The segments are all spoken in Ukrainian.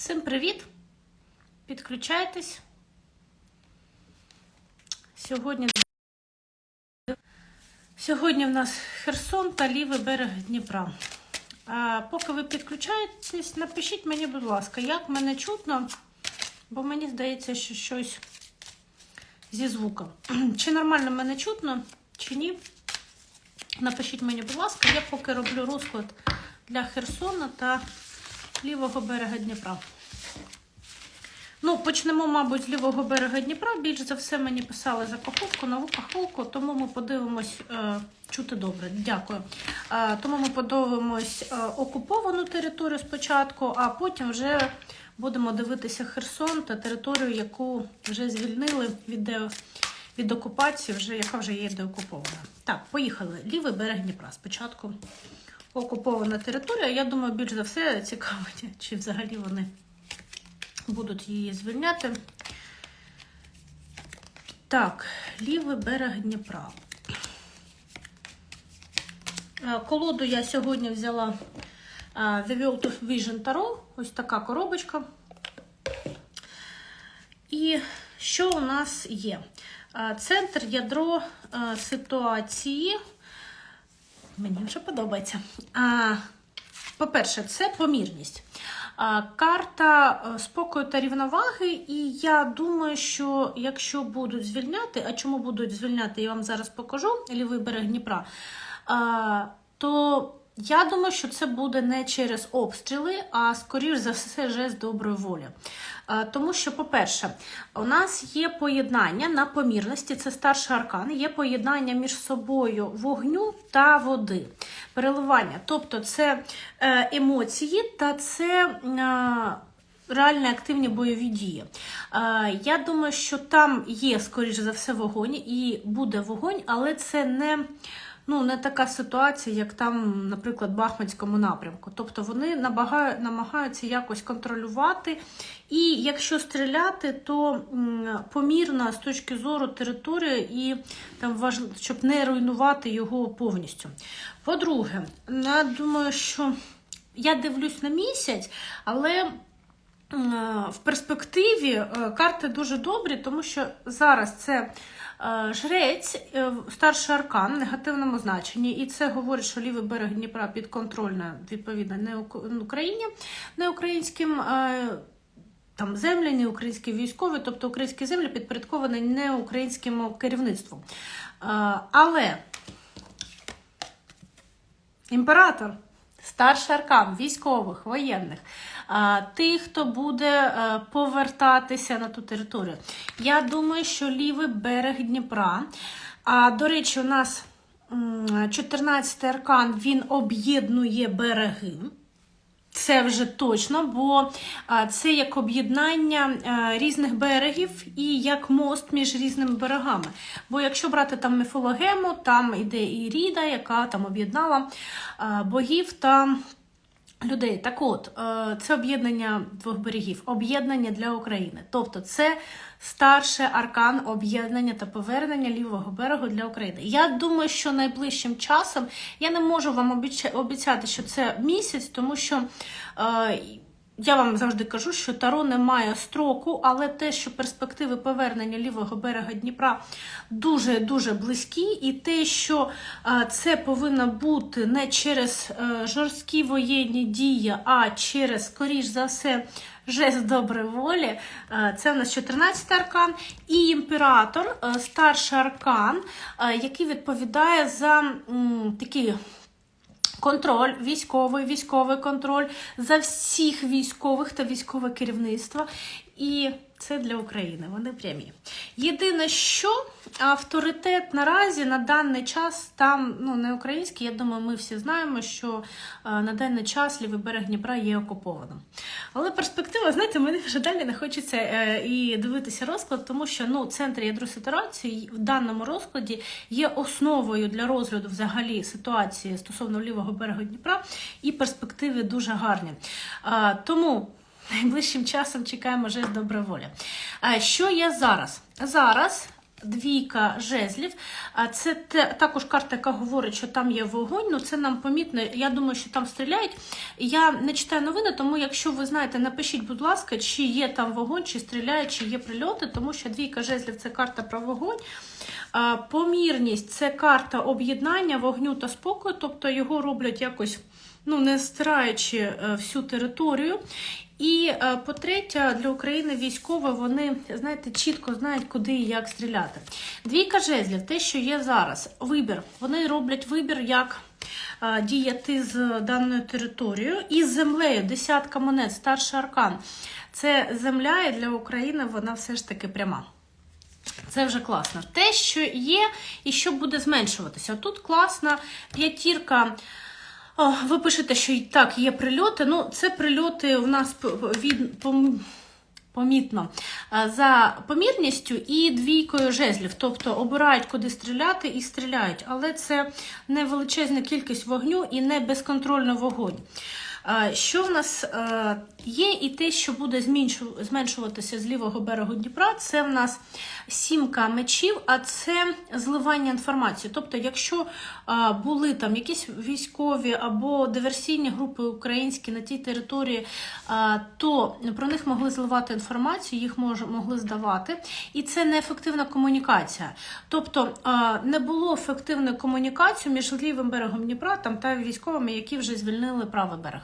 Всім привіт! Підключайтесь. Сьогодні, Сьогодні в нас Херсон та лівий берег Дніпра. А поки ви підключаєтесь, напишіть мені, будь ласка, як мене чутно, бо мені здається, що щось зі звуком. Чи нормально мене чутно, чи ні? Напишіть мені, будь ласка, я поки роблю розклад для Херсона та лівого берега Дніпра. Ну, почнемо, мабуть, з лівого берега Дніпра. Більш за все мені писали за каховку, нову каховку, тому ми подивимось, е, чути добре, дякую. Е, тому ми подивимось е, окуповану територію спочатку, а потім вже будемо дивитися Херсон та територію, яку вже звільнили від, від окупації, вже, яка вже є деокупована. Так, поїхали. Лівий берег Дніпра. Спочатку окупована територія. Я думаю, більш за все цікавить, чи взагалі вони будуть її звільняти. Так, лівий берег Дніпра. Е, Колоду я сьогодні взяла е, The World of Vision Tarot. Ось така коробочка. І що у нас є? Е, Центр ядро ситуації. Мені вже подобається. А, По-перше, це помірність. А, Карта е, спокою та рівноваги, і я думаю, що якщо будуть звільняти, а чому будуть звільняти, я вам зараз покажу лівий берег Дніпра, а, то я думаю, що це буде не через обстріли, а скоріш за все жест доброї волі. Тому що, по-перше, у нас є поєднання на помірності, це старший аркан, є поєднання між собою вогню та води, переливання. Тобто це е, емоції та це. е, Реальні активні бойові дії. Е, Я думаю, що там є, скоріш за все, вогонь і буде вогонь, але це не, ну, не така ситуація, як там, наприклад, в Бахмутському напрямку. Тобто вони намагаються якось контролювати. І якщо стріляти, то помірно з точки зору території і там важливо, щоб не руйнувати його повністю. По-друге, я думаю, що я дивлюсь на місяць, але в перспективі е, карти дуже добрі, тому що зараз це жрець, е, старший аркан в негативному значенні, і це говорить, що лівий берег Дніпра підконтрольна, відповідно, не Україні, не українським. е, Там землі, не українські військові, тобто українські землі підпорядковані не українському керівництву. Е, Але імператор, старший аркан військових, воєнних, тих, хто буде е, повертатися на ту територію. Я думаю, що лівий берег Дніпра. А, до речі, у нас 14 аркан він об'єднує береги. Це вже точно, бо це як об'єднання різних берегів і як мост між різними берегами. Бо якщо брати там міфологему, там іде і Ріда, яка там об'єднала богів та людей. Так от, е, це об'єднання двох берегів, об'єднання для України. Тобто, це старший аркан об'єднання та повернення лівого берегу для України. Я думаю, що найближчим часом я не можу вам обіцяти, що це місяць, тому що. Я вам завжди кажу, що Таро не має строку, але те, що перспективи повернення лівого берега Дніпра дуже дуже близькі, і те, що е, це повинно бути не через е, жорсткі воєнні дії, а через, скоріш за все, жест доброї волі. Е, Це у нас 14 аркан, і імператор, старший аркан, який відповідає за такі Контроль, військовий, військовий контроль за всіх військових та військове керівництво. І це для України. Вони прямі. Єдине, що авторитет наразі на даний час там ну не український. Я думаю, ми всі знаємо, що е, на даний час лівий берег Дніпра є окупованим. Але перспектива, знаєте, мені вже далі не хочеться е, і дивитися розклад, тому що ну центр ядро ситуації в даному розкладі є основою для розгляду взагалі ситуації стосовно лівого берега Дніпра, і перспективи дуже гарні. Е, тому. Найближчим часом чекаємо жест. А Що є зараз? Зараз двійка жезлів. Це те- також карта, яка говорить, що там є вогонь. Ну це нам помітно. Я думаю, що там стріляють. Я не читаю новини, тому якщо ви знаєте, напишіть, будь ласка, чи є там вогонь, чи стріляють, чи є прильоти, тому що двійка жезлів це карта про вогонь. Помірність це карта об'єднання вогню та спокою, тобто його роблять якось ну, не стираючи е, всю територію. І е, по-третє, для України військові вони знаєте чітко знають, куди і як стріляти. Двійка жезлів, те, що є зараз, вибір. Вони роблять вибір, як е, діяти з даною територією і з землею. Десятка монет, старший аркан. Це земля, і для України вона все ж таки пряма. Це вже класно. Те, що є, і що буде зменшуватися. Тут класна п'ятірка. Ви пишете, що і так, є прильоти. Ну, це прильоти у нас від, пом- помітно за помірністю і двійкою жезлів. Тобто обирають, куди стріляти, і стріляють. Але це не величезна кількість вогню і не безконтрольно вогонь. Що в нас е, є, і те, що буде зменшуватися з лівого берегу Дніпра, це в нас сімка мечів, а це зливання інформації. Тобто, якщо були там якісь військові або диверсійні групи українські на тій території, то про них могли зливати інформацію, їх могли здавати, і це неефективна комунікація. Тобто не було ефективної комунікації між лівим берегом Дніпра там, та військовими, які вже звільнили правий берег.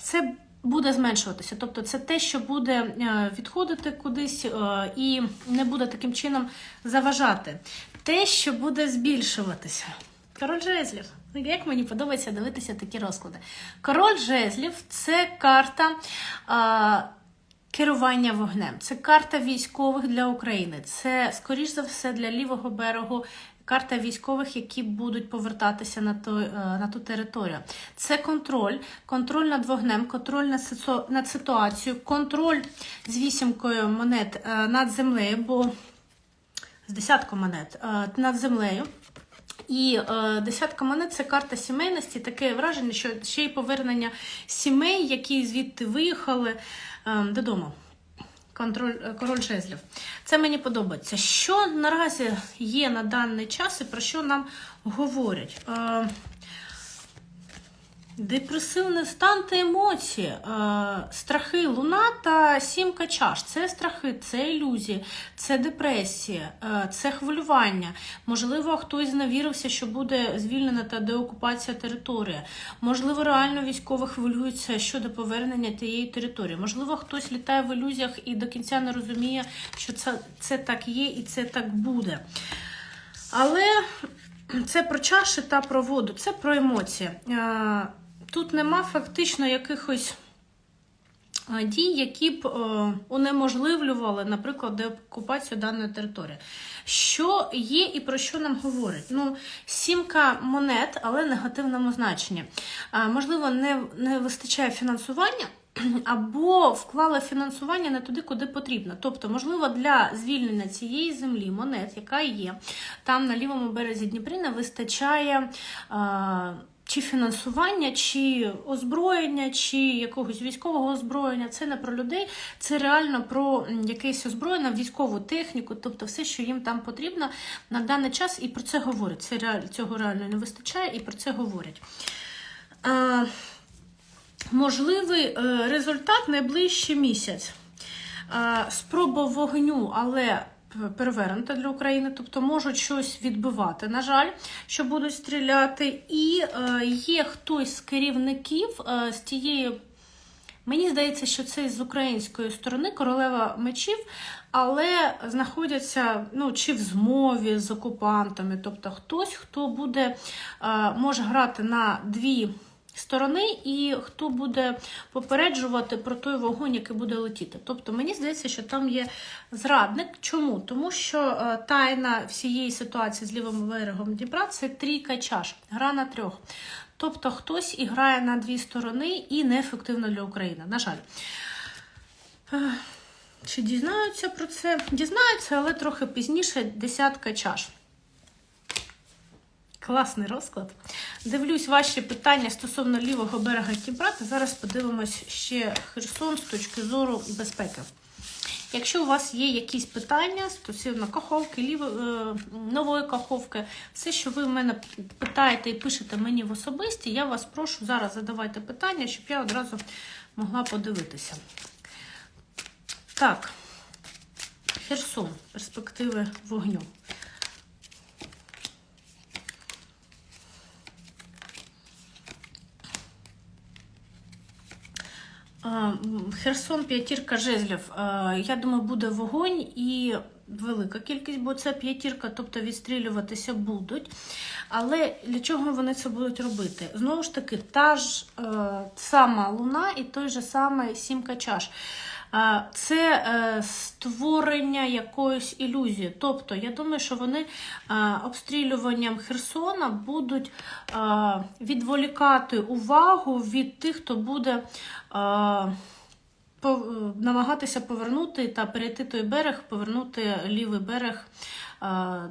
Це буде зменшуватися. Тобто це те, що буде е, відходити кудись е, і не буде таким чином заважати. Те, що буде збільшуватися. Король жезлів. Як мені подобається дивитися такі розклади. Король жезлів це карта. Керування вогнем. Це карта військових для України. Це, скоріш за все, для лівого берегу карта військових, які будуть повертатися на, той, е, на ту територію. Це контроль, контроль над вогнем, контроль над, ситуацією, контроль з вісімкою монет е, над землею, бо з десятком монет е, над землею. І е, десятка монет це карта сімейності. Таке враження, що ще й повернення сімей, які звідти виїхали е, додому. Контроль, е, король жезлів. Це мені подобається. Що наразі є на даний час і про що нам говорять? Е, Депресивний стан та емоції, е, страхи, луна та сімка чаш. Це страхи, це ілюзії, це депресія, е, це хвилювання. Можливо, хтось зневірився, що буде звільнена та деокупація території. Можливо, реально військові хвилюються щодо повернення тієї території. Можливо, хтось літає в ілюзіях і до кінця не розуміє, що це, це так є і це так буде. Але це про чаші та про воду, це про емоції. Тут нема фактично якихось дій, які б е, унеможливлювали, наприклад, деокупацію даної території. Що є і про що нам говорять? Ну, сімка монет, але в негативному значенні. Можливо, не, не вистачає фінансування. Або вклали фінансування не туди, куди потрібно. Тобто, можливо, для звільнення цієї землі, монет, яка є там на лівому березі Дніпрі, не вистачає. е, чи фінансування, чи озброєння, чи якогось військового озброєння. Це не про людей, це реально про якесь озброєння, військову техніку, тобто все, що їм там потрібно на даний час, і про це говорять. Це реаль- цього реально не вистачає, і про це говорять. Е, можливий е, результат найближчий місяць. Е, Спроба вогню, але перевернута для України, тобто можуть щось відбивати, на жаль, що будуть стріляти. І е, є хтось з керівників е, з тієї. Мені здається, що це з української сторони королева мечів, але знаходяться ну, чи в змові з окупантами, тобто хтось, хто буде, е, може грати на дві сторони, і хто буде попереджувати про той вогонь, який буде летіти. Тобто мені здається, що там є зрадник. Чому? Тому що е, тайна всієї ситуації з лівим берегом Дніпра це трійка чаш, гра на трьох. Тобто хтось і грає на дві сторони і неефективно для України. На жаль. Е, Чи дізнаються про це? Дізнаються, але трохи пізніше десятка чаш. Класний розклад. Дивлюсь ваші питання стосовно лівого берега Дніпра. Та зараз подивимось ще Херсон з точки зору безпеки. Якщо у вас є якісь питання стосовно каховки, ліво, е, нової каховки, все, що ви в мене питаєте і пишете мені в особисті, я вас прошу зараз задавайте питання, щоб я одразу могла подивитися. Так, Херсон, перспективи вогню. Херсон, п'ятірка жезлів. Я думаю, буде вогонь і велика кількість, бо це п'ятірка, тобто відстрілюватися будуть. Але для чого вони це будуть робити? Знову ж таки, та ж е, сама луна і той же самий сімка чаш. Це е, створення якоїсь ілюзії. Тобто, я думаю, що вони е, обстрілюванням Херсона будуть е, відволікати увагу від тих, хто буде намагатися повернути та перейти той берег, повернути лівий берег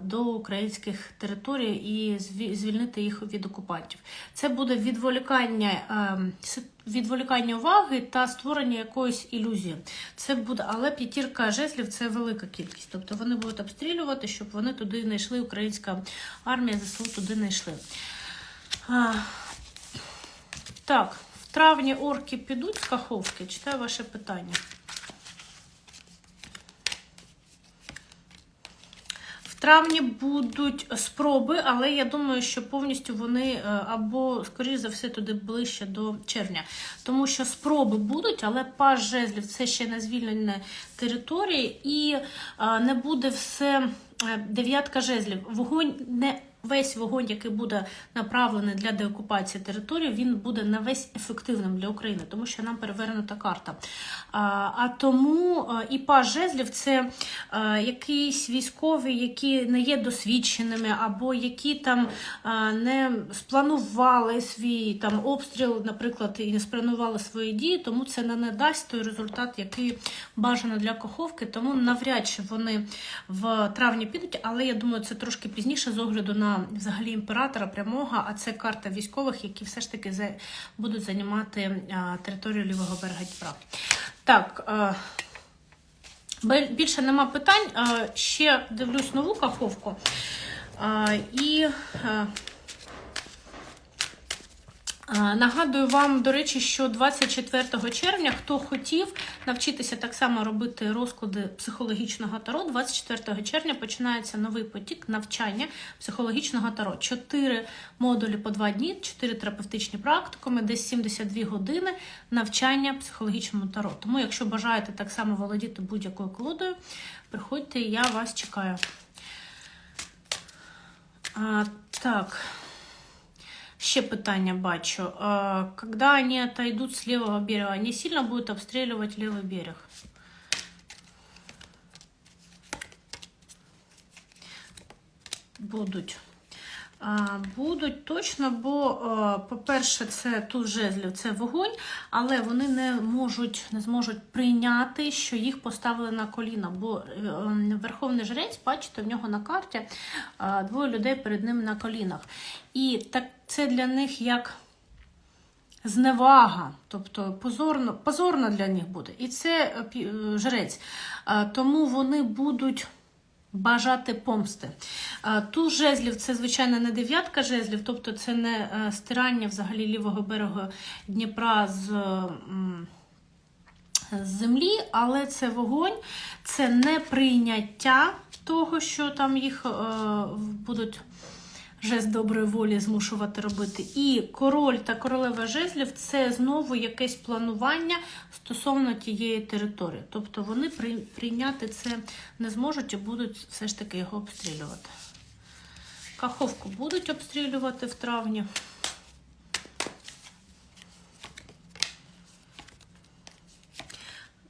до українських територій і звільнити їх від окупантів. Це буде відволікання, е, си- відволікання уваги та створення якоїсь ілюзії. Це буде, але п'ятірка жезлів це велика кількість. Тобто вони будуть обстрілювати, щоб вони туди не йшли. Українська армія ЗСУ туди не йшли. А, так, в травні орки підуть з Каховки. Читаю ваше питання. Травні будуть спроби, але я думаю, що повністю вони е, або, скоріш за все, туди ближче до червня. Тому що спроби будуть, але паж жезлів це ще не звільнені території, і е, не буде все е, дев'ятка жезлів. Вогонь не весь вогонь, який буде направлений для деокупації території, він буде не весь ефективним для України, тому що нам перевернута карта. А, а тому і паж жезлів це якісь військові, які не є досвідченими, або які там не спланували свій там обстріл, наприклад, і не спланували свої дії, тому це не надасть той результат, який бажано для коховки. Тому навряд чи вони в травні підуть, але я думаю, це трошки пізніше з огляду на взагалі імператора прямого, а це карта військових, які все ж таки за- будуть займати територію лівого берега Дніпра. Так. Більше нема питань. Ще дивлюсь нову каховку. І нагадую вам, до речі, що 24 червня, хто хотів навчитися так само робити розклади психологічного таро, 24 червня починається новий потік навчання психологічного таро. Чотири модулі по два дні, чотири терапевтичні практикуми, десь 72 години навчання психологічному таро. Тому, якщо бажаєте так само володіти будь-якою колодою, приходьте, я вас чекаю. А, так. Ще питання бачу. Когда они отойдут с левого берега, они сильно будут обстреливать левый берег? Будуть. Будуть точно, бо, по-перше, це тут жезлів, це вогонь, але вони не можуть, не зможуть прийняти, що їх поставили на коліна. Бо е, ем, верховний жрець, бачите, в нього на карті двоє людей перед ним на колінах. І так це для них як зневага, тобто позорно, позорно для них буде. І це е, е, жрець. Тому вони будуть бажати помсти. А, Туз жезлів це, звичайно, не дев'ятка жезлів, тобто це не е, стирання взагалі лівого берегу Дніпра з. з землі, але це вогонь, це неприйняття того, що там їх е, будуть жест доброї волі змушувати робити. І король та королева жезлів це знову якесь планування стосовно тієї території. Тобто вони прийняти це не зможуть і будуть все ж таки його обстрілювати. Каховку будуть обстрілювати в травні.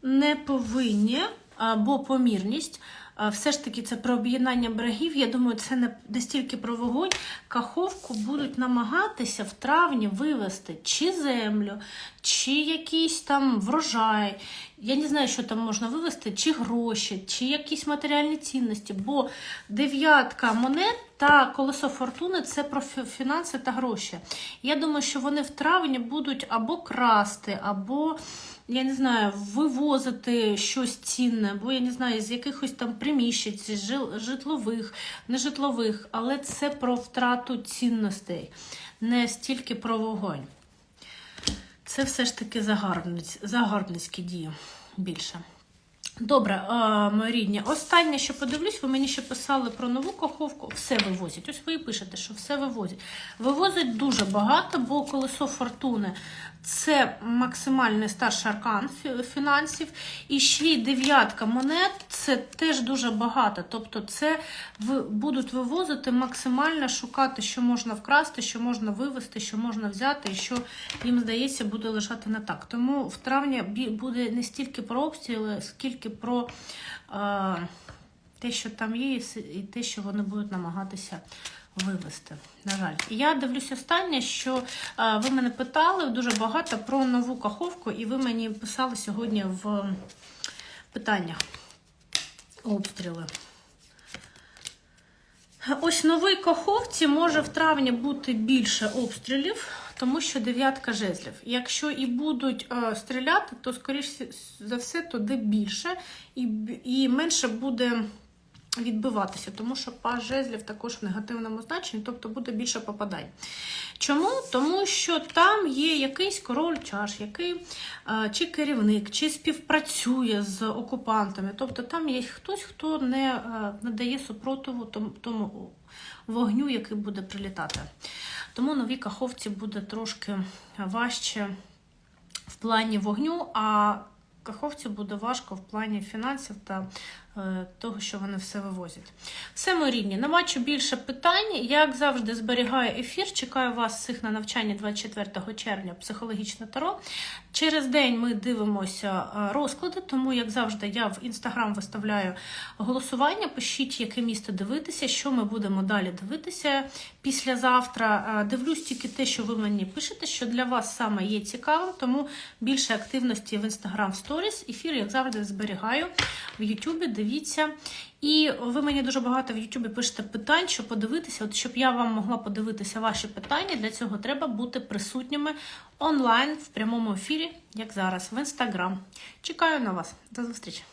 не повинні, а, бо помірність. Все ж таки, це про об'єднання берегів. Я думаю, це не не стільки про вогонь. Каховку будуть намагатися в травні вивести чи землю, чи якийсь там врожай. Я не знаю, що там можна вивести, чи гроші, чи якісь матеріальні цінності. Бо дев'ятка монет та колесо фортуни це про фінанси та гроші. Я думаю, що вони в травні будуть або красти, або я не знаю, вивозити щось цінне, бо я не знаю, з якихось там приміщень, житлових, нежитлових, але це про втрату цінностей, не стільки про вогонь. Це все ж таки загарбниць, загарбницькі дії більше. Добре, мої рідні. Останнє, що подивлюсь, ви мені ще писали про нову каховку. Все вивозять. Ось ви пишете, що все вивозять. Вивозять дуже багато, бо колесо фортуни це максимальний старший аркан фінансів. І ще й дев'ятка монет це теж дуже багато. Тобто, це будуть вивозити максимально шукати, що можна вкрасти, що можна вивезти, що можна взяти, і що їм здається буде лежати не так. Тому в травні буде не стільки про обстріли, скільки про е, те, що там є, і те, що вони будуть намагатися вивести. На жаль, я дивлюсь останнє, що е, ви мене питали дуже багато про нову каховку, і ви мені писали сьогодні в питаннях обстріли. Ось новій каховці може в травні бути більше обстрілів, тому що дев'ятка жезлів. Якщо і будуть е, стріляти, то скоріш за все туди більше і, і менше буде відбиватися, тому що паж жезлів також в негативному значенні, тобто буде більше попадань. Чому? Тому що там є якийсь король чаш, який е, чи керівник, чи співпрацює з окупантами. Тобто там є хтось, хто не е, надає супротиву тому, тому вогню, який буде прилітати. Тому новій каховці буде трошки важче в плані вогню, а каховці буде важко в плані фінансів та того, що вони все вивозять. Все, мої рідні, не бачу більше питань. Як завжди, зберігаю ефір. Чекаю вас всіх на навчання 24 червня психологічне таро. Через день ми дивимося е, розклади, тому, як завжди, я в інстаграм виставляю голосування. Пишіть, яке місто дивитися, що ми будемо далі дивитися післязавтра. Е, Дивлюсь тільки те, що ви мені пишете, що для вас саме є цікавим, тому більше активності в інстаграм сторіс. Ефір, як завжди, зберігаю в Ютубі. Дивіться. І ви мені дуже багато в Ютубі пишете питань, що подивитися. От щоб я вам могла подивитися ваші питання, для цього треба бути присутніми онлайн в прямому ефірі, як зараз, в інстаграм. Чекаю на вас. До зустрічі!